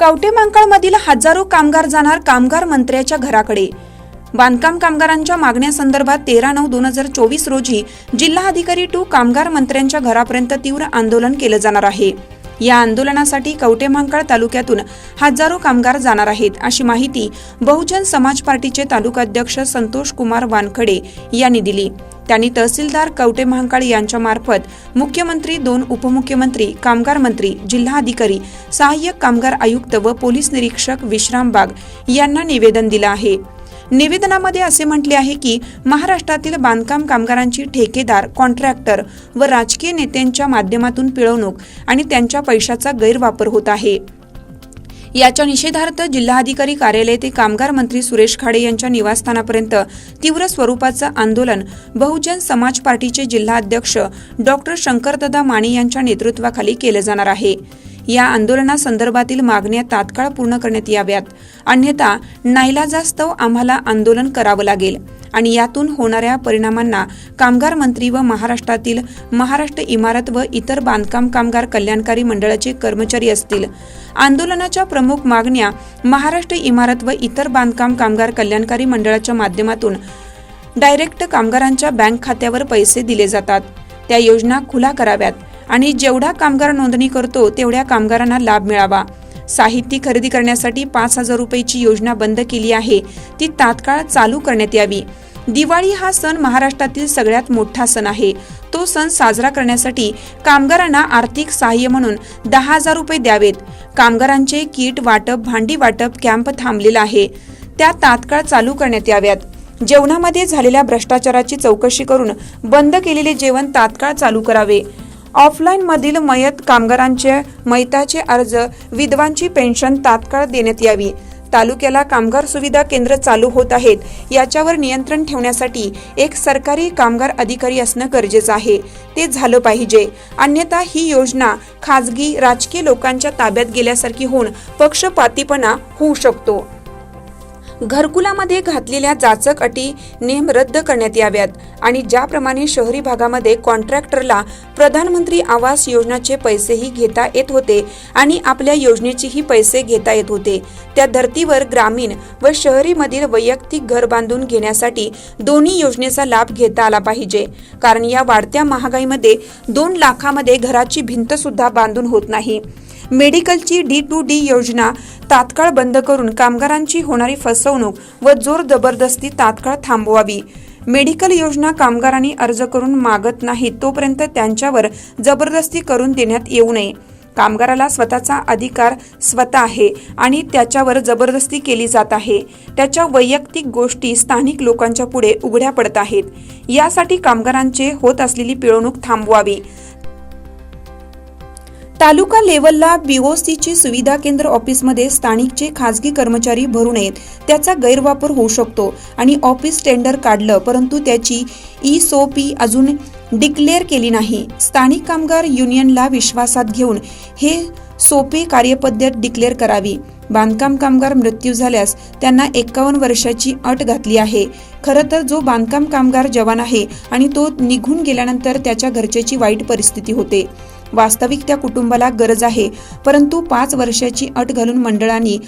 कवटेमांकाळमधील हजारो कामगार जाणार कामगार मंत्र्याच्या घराकडे. बांधकाम कामगारांच्या मागण्यासंदर्भात तेरा नऊ दोन हजार चोवीस रोजी जिल्हाधिकारी टू कामगार मंत्र्यांच्या घरापर्यंत तीव्र आंदोलन केलं जाणार आहे. या आंदोलनासाठी कवटेमांकाळ तालुक्यातून हजारो कामगार जाणार आहेत अशी माहिती बहुजन समाज पार्टीचे तालुकाध्यक्ष संतोष कुमार वानखडे यांनी दिली. त्यांनी तहसीलदार कवटे महांकाळ यांच्या मार्फत मुख्यमंत्री दोन उपमुख्यमंत्री कामगार मंत्री जिल्हाधिकारी सहाय्यक कामगार आयुक्त व पोलीस निरीक्षक विश्राम बाग यांना निवेदन दिलं आहे. निवेदनामध्ये असे म्हटले आहे की महाराष्ट्रातील बांधकाम कामगारांची ठेकेदार कॉन्ट्रॅक्टर व राजकीय नेत्यांच्या माध्यमातून पिळवणूक आणि त्यांच्या पैशाचा गैरवापर होत आहे. याच्या निषेधार्थ जिल्हाधिकारी कार्यालय ते कामगार मंत्री सुरेश खाडे यांच्या निवासस्थानापर्यंत तीव्र स्वरूपाचं आंदोलन बहुजन समाज पार्टीचे जिल्हाध्यक्ष डॉक्टर शंकरदादा माने यांच्या नेतृत्वाखाली केलं जाणार आहे. या आंदोलनासंदर्भातील मागण्या तात्काळ पूर्ण करण्यात याव्यात. अन्यथा नाईलाजास्तव आम्हाला आंदोलन करावं लागेल आणि यातून होणाऱ्या परिणामांना कामगार मंत्री व महाराष्ट्रातील महाराष्ट्र इमारत व इतर बांधकाम कामगार कल्याणकारी मंडळाचे कर्मचारी असतील. आंदोलनाच्या प्रमुख मागण्या महाराष्ट्र इमारत व इतर बांधकाम कामगार कल्याणकारी मंडळाच्या माध्यमातून डायरेक्ट कामगारांच्या बँक खात्यावर पैसे दिले जातात. त्या योजना खुला कराव्यात. आणि जेवढा कामगार नोंदणी करतो तेवढ्या कामगारांना लाभ मिळावा. साहित्य खरेदी करण्यासाठी पाच हजार रुपयाची योजना बंद केली आहे. ती तात्काळ चालू करण्यात यावी. दिवाळी हा सण महाराष्ट्रातील सगळ्यात मोठा सण आहे. तो सण साजरा करण्यासाठी कामगारांना आर्थिक सहाय्य म्हणून दहा हजार रुपये द्यावेत. कामगारांचे किट वाटप भांडी वाटप कॅम्प थांबलेला आहे. त्या तात्काळ चालू करण्यात याव्यात. जेवणामध्ये झालेल्या भ्रष्टाचाराची चौकशी करून बंद केलेले जेवण तात्काळ चालू करावे. ऑफलाईन मधील मयत कामगारांचे मैताचे अर्ज विधवांची पेन्शन तात्काळ देण्यात यावी. तालुक्याला कामगार सुविधा केंद्र चालू होत आहेत. याच्यावर नियंत्रण ठेवण्यासाठी एक सरकारी कामगार अधिकारी असणं गरजेचं आहे. ते झालं पाहिजे. अन्यथा ही योजना खाजगी राजकीय लोकांच्या ताब्यात गेल्यासारखी होऊन पक्षपातीपणा होऊ शकतो. घरकुलामध्ये घातलेल्या जाचक अटी नेम रद्द करण्यात याव्यात. आणि ज्याप्रमाणे शहरी भागामध्ये कॉन्ट्रॅक्टरला प्रधानमंत्री आवास योजनाचे पैसेही घेता येत होते आणि आपल्या योजनेचेही पैसे घेता येत होते त्या धर्तीवर ग्रामीण व शहरीमधील वैयक्तिक घर बांधून घेण्यासाठी दोन्ही योजनेचा लाभ घेता आला पाहिजे. कारण या वाढत्या महागाईमध्ये दोन लाखामध्ये घराची भिंत सुद्धा बांधून होत नाही. मेडिकलची डी टू डी योजना तात्काळ बंद करून कामगारांची होणारी फसवणूक व जोर जबरदस्ती तात्काळ थांबवावी. मेडिकल योजना कामगारांनी अर्ज करून मागत नाहीत तोपर्यंत त्यांच्यावर जबरदस्ती करून देण्यात येऊ नये. कामगाराला स्वतःचा अधिकार स्वतः आहे आणि त्याच्यावर जबरदस्ती केली जात आहे. त्याच्या वैयक्तिक गोष्टी स्थानिक लोकांच्या पुढे उघड्या पडत आहेत. यासाठी कामगारांचे होत असलेली पिळवणूक थांबवावी. तालुका लेवलला बीओसीची सुविधा केंद्र ऑफिसमध्ये स्थानिकचे खासगी कर्मचारी भरू नयेत. त्याचा गैरवापर होऊ शकतो आणि ऑफिस टेंडर काढलं परंतु त्याची ई सो पी अजून डिक्लेअर केली नाही. स्थानिक कामगार युनियनला विश्वासात घेऊन हे सोपे कार्यपद्धत डिक्लेअर करावी. बांधकाम कामगार मृत्यू झाल्यास त्यांना एकावन्न वर्षाची अट घातली आहे. खरं तर जो बांधकाम कामगार जवान आहे आणि तो निघून गेल्यानंतर त्याच्या घरच्याची वाईट परिस्थिती होते. वास्तविक त्या कुटुंबाला गरज आहे परंतु पाच वर्षाची अट घालून मंडळांनी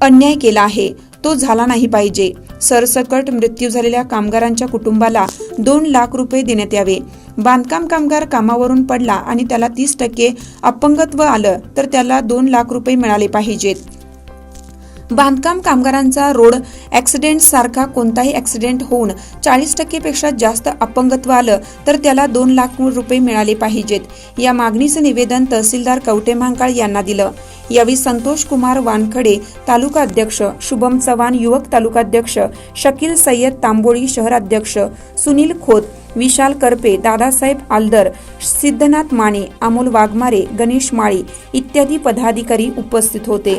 अन्याय केला आहे. तो झाला नाही पाहिजे. सरसकट मृत्यू झालेल्या कामगारांच्या कुटुंबाला दोन लाख रुपये देण्यात यावे. बांधकाम कामगार कामावरून पडला आणि त्याला तीस टक्के अपंगत्व आलं तर त्याला दोन लाख रुपये मिळाले पाहिजेत. बांधकाम कामगारांचा रोड ॲक्सिडेंट सारखा कोणताही ॲक्सिडेंट होऊन चाळीस टक्केपेक्षा जास्त अपंगत्व आलं तर त्याला दोन लाख रुपये मिळाले पाहिजेत. या मागणीचं निवेदन तहसीलदार कवटे महांकाळ यांना दिलं. यावेळी संतोष कुमार वानखडे तालुका अध्यक्ष शुभम चव्हाण युवक तालुकाध्यक्ष शकील सय्यद तांबोळी शहराध्यक्ष सुनील खोत विशाल करपे दादासाहेब आलदर सिद्धनाथ माने अमोल वाघमारे गणेश माळी इत्यादी पदाधिकारी उपस्थित होते.